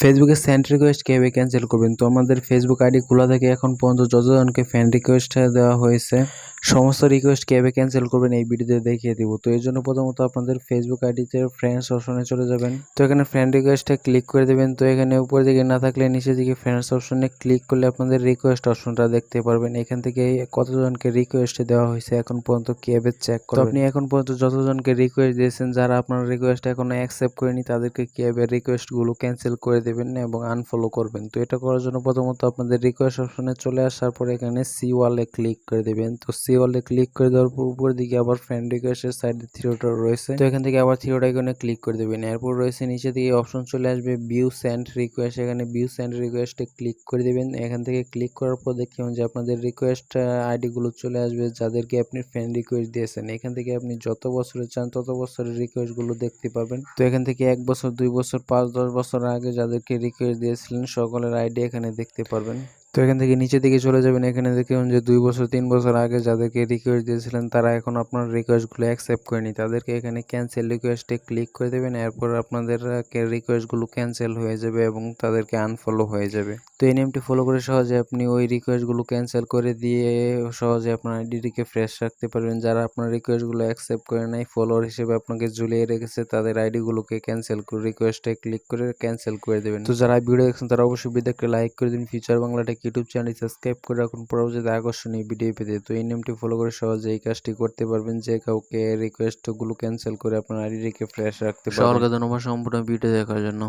ফেসবুকে send request কীভাবে cancel করবেন? তো আমাদের ফেসবুক আইডি খোলা থেকে এখন পর্যন্ত যতজনকে ফ্রেন্ড রিকোয়েস্ট দেওয়া হয়েছে সমস্ত রিকোয়েস্ট কীভাবে ক্যান্সেল করবেন এই ভিডিওতে দেখিয়ে দিব। তো এই জন্য প্রথমত আপনাদের ফেসবুক আইডিতে ফ্রেন্ডস অপশনে চলে যাবেন। তো এখানে ফ্রেন্ড রিকোয়েস্টে ক্লিক করে দেবেন। তো এখানে উপর দিকে না থাকলে নিচে দিকে ফ্রেন্ডস অপশনে ক্লিক করলে আপনাদের রিকোয়েস্ট অপশনটা দেখতে পারবেন। এখান থেকে কতজনকে রিকোয়েস্ট দেওয়া হয়েছে এখন পর্যন্ত কীভাবে চেক করবেন। আপনি এখন পর্যন্ত যতজনকে রিকোয়েস্ট দিয়েছেন যারা আপনার রিকোয়েস্ট এখনও অ্যাকসেপ্ট করেনি তাদেরকে কীভাবে রিকোয়েস্টগুলো ক্যান্সেল করে দেবেন এবং আনফলো করবেন। তো এটা করার জন্য প্রথমত আপনাদের রিকোয়েস্ট অপশনে চলে আসার পরে এখানে সি ওয়ালে ক্লিক করে দেবেন। তো সি ওয়ালে ক্লিক করে দেওয়ার পর উপর দিকে আবার ফ্রেন্ড রিকোয়েস্টের সাইডে থ্রিওটা রয়েছে। তো এখান থেকে আবার থ্রিওটা এখানে ক্লিক করে দেবেন। এরপর রয়েছে নিচে দিকে অপশন চলে আসবে ভিউ সেন্ড রিকোয়েস্ট এখানে ভিউ সেন্ড রিকোয়েস্টে ক্লিক করে দেবেন। এখান থেকে ক্লিক করার পর দেখবেন যে আপনাদের রিকোয়েস্ট আইডিগুলো চলে আসবে যাদেরকে আপনি ফ্রেন্ড রিকোয়েস্ট দিয়েছেন। এখান থেকে আপনি যত বছরে চান তত বছরের রিকোয়েস্টগুলো দেখতে পাবেন। তো এখান থেকে এক বছর, দুই বছর, পাঁচ, দশ বছর আগে যাদেরকে রিকোয়েস্ট দিয়েছিলেন, সকলের আইডি এখানে দেখতে পারবেন। তো এখান থেকে নিচের দিকে চলে যাবেন। এখানে দেখুন যে দুই বছর, তিন বছর আগে যাদেরকে রিকোয়েস্ট দিয়েছিলেন, তারা এখন আপনার রিকোয়েস্টগুলো অ্যাকসেপ্ট করেনি তাদেরকে এখানে ক্যান্সেল রিকোয়েস্টে ক্লিক করে দেবেন, এরপর আপনাদের রিকোয়েস্টগুলো ক্যান্সেল হয়ে যাবে এবং তাদেরকে আনফলো হয়ে যাবে। তো এই নেমটি ফলো করে সহজে আপনি ওই রিকোয়েস্টগুলো ক্যান্সেল করে দিয়ে সহজে আপনার আইডিটিকে ফ্রেশ রাখতে পারবেন। যারা আপনার রিকোয়েস্টগুলো অ্যাকসেপ্ট করে নাই ফলোয়ার হিসেবে আপনাকে ঝুলিয়ে রেখেছে, তাদের আইডিগুলোকে ক্যান্সেল করে রিকোয়েস্টে ক্লিক করে ক্যান্সেল করে দেবেন। তো যারা ভিডিও দেখছেন, তারা অবশ্যই ভিডিওকে লাইক করে দিন। Future Banglatech YouTube channel subscribe করে রাখুন। পরবর্তীতে আকর্ষণীয় ভিডিও পেতে। তো এই নেমটি ফলো করে সহজে এই কাজটি করতে পারবেন। যে কাউকে রিকোয়েস্টগুলো ক্যান্সেল করে আপনার আইডিটিকে ফ্রেশ রাখতে পারবেন। সকলকে ধন্যবাদ সম্পূর্ণ ভিডিও দেখার জন্য।